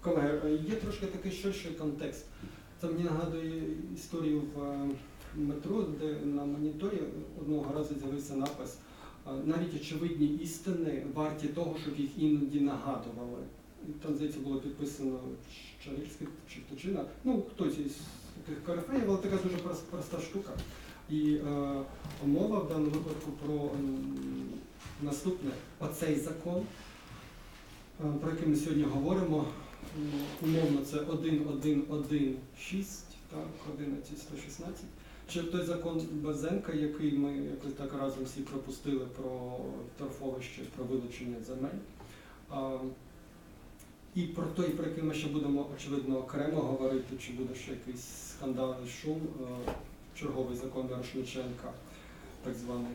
Колеги, е, є трошки такий ширший контекст. Це мені нагадує історію в е, метро, де на моніторі одного разу з'явився напис е, навіть очевидні істини варті того, щоб їх іноді нагадували. Там, здається, було підписано Чарильський чи Птичина, ну хтось із таких корифеїв, але така дуже проста штука. І е, мова в даному випадку про м, наступне оцей закон, е, про який ми сьогодні говоримо. Умовно, це 1116, так, 11116. Чи той закон Базенка, який ми якось так разом всі пропустили про торфовище, про вилучення земель. І про той, про який ми ще будемо очевидно окремо говорити, чи буде ще якийсь скандал шум, е, черговий закон Мирошниченка, так званий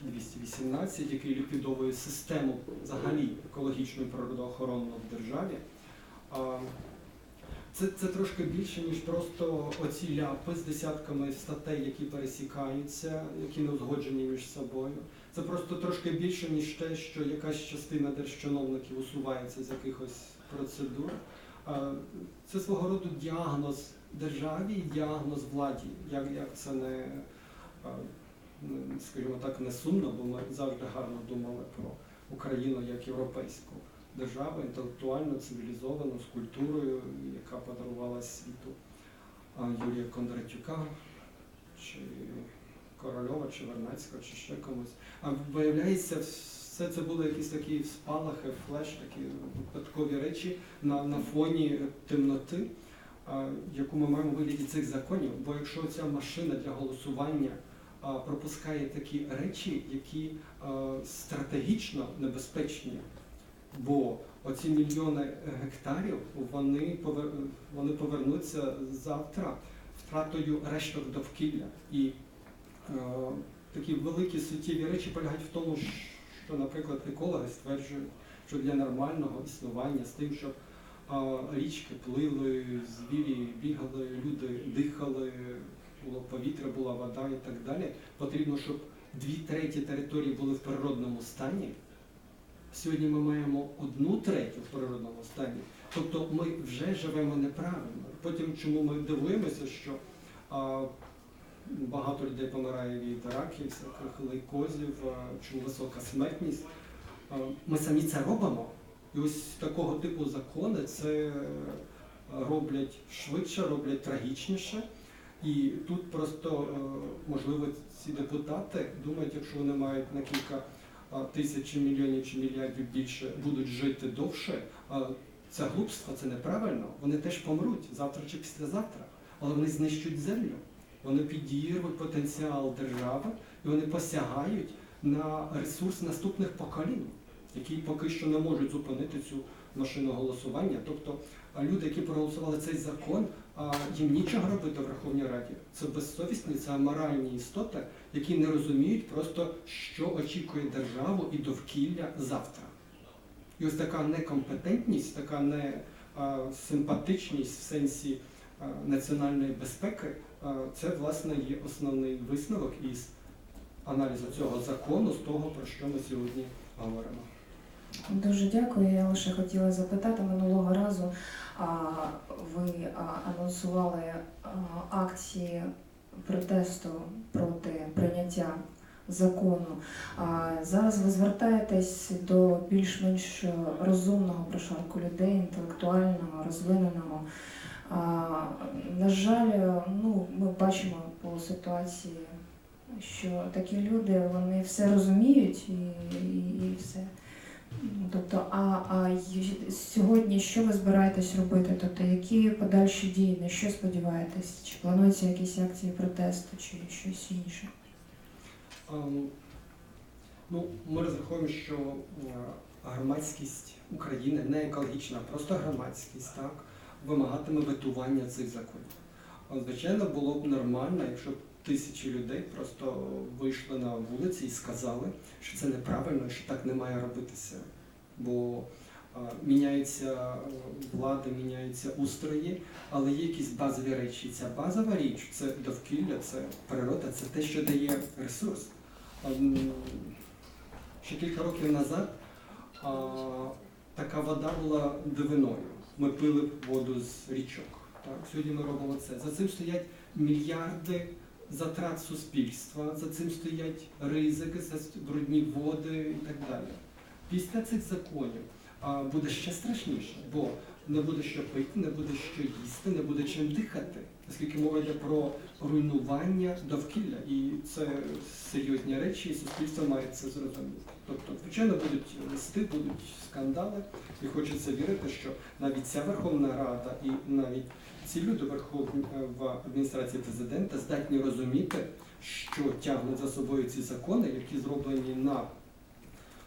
10218, який ліквідовує систему взагалі екологічну і природоохоронну в державі. Це, це трошки більше, ніж просто оці ляпи з десятками статей, які пересікаються, які не узгоджені між собою. Це просто трошки більше, ніж те, що якась частина держчиновників усувається з якихось процедур. Це свого роду діагноз державі діагноз владі. Як, як це не, скажімо так, не сумно, бо ми завжди гарно думали про Україну як європейську державу, інтелектуально, цивілізовану, з культурою, яка подарувала світу Юрія Кондратюка, чи Корольова, чи Вернацького, чи ще комусь. А виявляється, все це були якісь такі спалахи, флеш, такі випадкові речі на, на фоні темноти, яку ми маємо вигляді цих законів. Бо якщо ця машина для голосування пропускає такі речі, які стратегічно небезпечні, бо оці мільйони гектарів вони повернуться завтра втратою решток довкілля. І такі великі суттєві речі полягають в тому, що, наприклад, екологи стверджують, що для нормального існування з тим, щоб річки плили, звірі бігали, люди дихали, було повітря, була вода і так далі, потрібно, щоб дві треті території були в природному стані. Сьогодні ми маємо одну третю в природному стані. Тобто ми вже живемо неправильно. Потім чому ми дивуємося, що а, багато людей помирає від раків, всяких лейкозів, а, чому висока смертність. А, ми самі це робимо. І ось такого типу закони це е, роблять швидше, роблять трагічніше. І тут просто, е, можливо, ці депутати думають, якщо вони мають на кілька тисяч мільйонів чи мільярдів більше будуть жити довше, це глупство, це неправильно. Вони теж помруть завтра чи післязавтра, але вони знищують землю. Вони підірвуть потенціал держави і вони посягають на ресурс наступних поколінь, які поки що не можуть зупинити цю машину голосування. Тобто люди, які проголосували цей закон, їм нічого робити в Верховній Раді. Це безсовісні, це аморальні істоти, які не розуміють просто, що очікує державу і довкілля завтра. І ось така некомпетентність, така не симпатичність в сенсі національної безпеки, це власне є основний висновок із аналізу цього закону, з того, про що ми сьогодні говоримо. Дуже дякую. Я лише хотіла запитати минулого разу. Ви анонсували акції протесту проти прийняття закону. Зараз ви звертаєтесь до більш-менш розумного прошарку людей, інтелектуального, розвиненого. На жаль, ну, ми бачимо по ситуації, що такі люди вони все розуміють і, і, і все. Ну, Тобто, а, а сьогодні що ви збираєтесь робити? Тобто, які подальші дії, на що сподіваєтесь? Чи плануються якісь акції протесту, чи щось інше? Ем, Ну, ми розраховуємо, що е, громадськість України не екологічна, а просто громадськість, так, вимагатиме ветування цих законів. Звичайно, було б нормально, якщо б тисячі людей просто вийшли на вулиці і сказали, що це неправильно, що так не має робитися. Бо міняється е, влада, міняються устрої, але є якісь базові речі. Ця базова річ це довкілля, це природа, це те, що дає ресурс. Ще кілька років назад така вода була дивиною. Ми пили воду з річок. Так? Сьогодні ми робимо це. За цим стоять мільярди затрат суспільства, за цим стоять ризики, брудні води і так далі. Після цих законів буде ще страшніше, бо не буде що пити, не буде що їсти, не буде чим дихати, оскільки мова йде про руйнування довкілля, і це серйозні речі, і суспільство має це зрозуміти. Тобто, звичайно, будуть листи, будуть скандали, і хочеться вірити, що навіть ця Верховна Рада і навіть ці люди верховні е, в адміністрації президента здатні розуміти, що тягнуть за собою ці закони, які зроблені на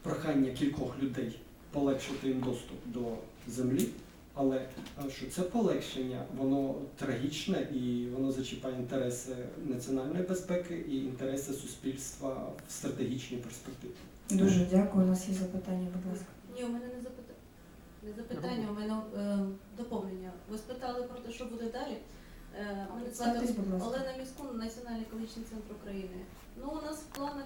прохання кількох людей полегшити їм доступ до землі. Але е, що це полегшення, воно трагічне і воно зачіпає інтереси національної безпеки і інтереси суспільства в стратегічній перспективі. Дуже дякую. У нас є запитання, будь ласка. Ні, у мене не запитання. Не запитання, у мене е, доповнення. Ви спитали про те, що буде далі. Е, мене звати. Олена Міскун, Національний екологічний центр України. Ну, у нас в планах